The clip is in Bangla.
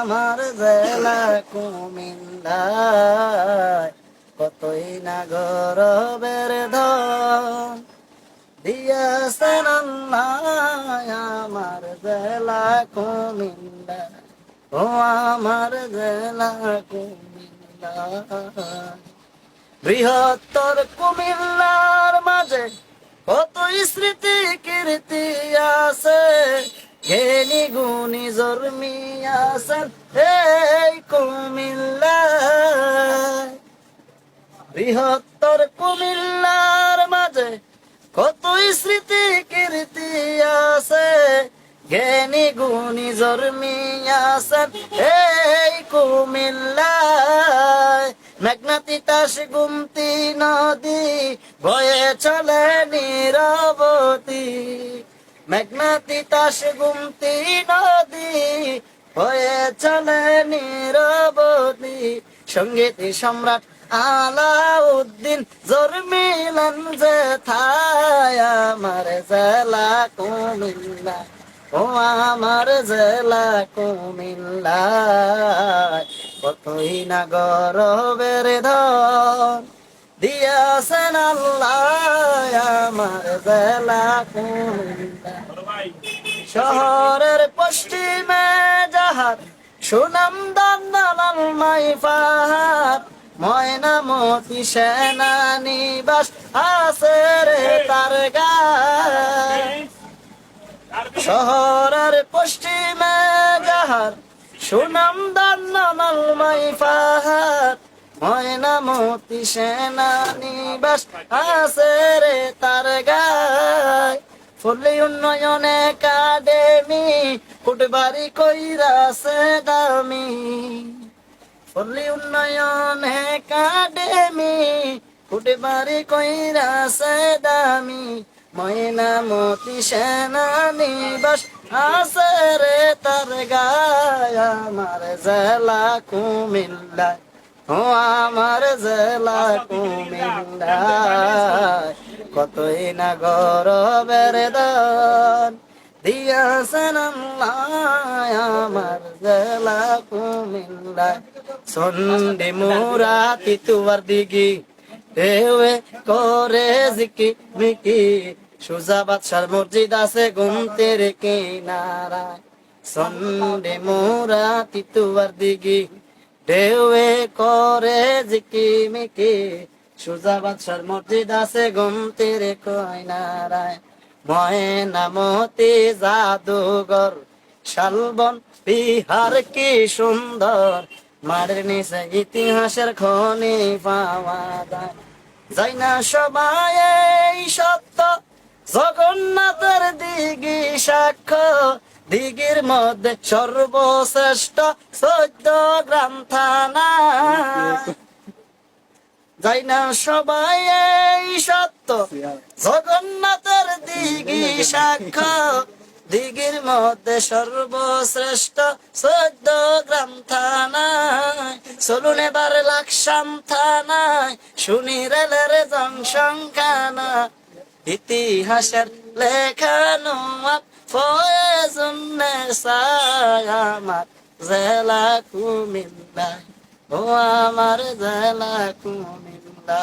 আমার জেলা কুমিল্লায় কতই না গরবের ধন দিয়াছেন আমার জেলা কুমিল্লা ও আমার জেলা কুমিল্লা বৃহত্তর কুমিল্লার মাঝে কত স্মৃতি কীর্তি আছে? জ্ঞানী গুণী জন্মি আছেন এই কুমিল্লায়। বৃহত্তর কুমিল্লার মাঝে কত স্মৃতি কীর্তি আছে? জ্ঞানী গুণী জন্মি আছেন এই কুমিল্লায়। মেঘনাতি তাস গুমতি নদী বয়ে চলে নিরবতী। মেঘনাতি তাস গুমতি নদী হয়ে চলে নিরবতী। সংগীত সম্রাট আলাউদ্দিন জন্মিলেন যে থায় আমার জেলা কুমিল্লা। ও আমার জেলা কুমিল্লা, কতই না গরবের ধন দিয়াছেন আল্লাহ আমার জেলা কুমিল্লা। শহরের পশ্চিমে যাহার সুনাম দান্দালাল মাই পাহাড় ময়নামতি সেনা নিবাস আছে রে তার শহরের পশ্চিমে যাহার সুনাম দান্দালাল মাই পাহাড় ময়নামতি সেনা নিবাস আছে রে তার গায় ফুলি উন্নয়ন একাডেমি ফুটবাড়ি কইরাছে দামি। ফুলি উন্নয়ন একাডেমি ফুটবাড়ি কইরাছে দামি। ময়নামতি সেনা নিবাস আছে রে তার গায় আমার জেলা কুমিল্লা ও আমার জেলা কুমিল্লা কতই না গরবের দান? দিয়াছেন আমার জেলা কুমিল্লা। সন্ডে মোরা তিতুয়ার দিগি, দেওয়ে করে জিকি মিকি। সুজা বাদশার মসজিদ আছে গুমতের কিনারায়। সন্ডে মোরা তিতুয়ার দিগি ঢেউয়ে করে জিকি মিকি। সুজা বাদশার মসজিদ আছে গুমতের কয়নারায়। ময়নামতি জাদুঘর, শালবন বিহার কি সুন্দর। মারের নিচে ইতিহাসের খনি পাওয়া যায়। যাই না সবাই এই সত্য, জগন্নাথের দিঘি সাক্ষ্য। দিঘির মধ্যে সর্বশ্রেষ্ঠ চোদ্দ গ্রাম থানা। যাই না সবাই এই সত্য। জগন্নাথের দিঘি সাক্ষ্য, দিঘির মধ্যে সর্বশ্রেষ্ঠ চোদ্দ গ্রাম থানায়। চলুন এবার লাকসাম থানায়, শুনি রেলের জনসংখ্যানা ইতিহাসের লেখানো ফয়েজুন্নে আমার জেলা কুমিল্লা ও আমার জেলা কুমিল্লা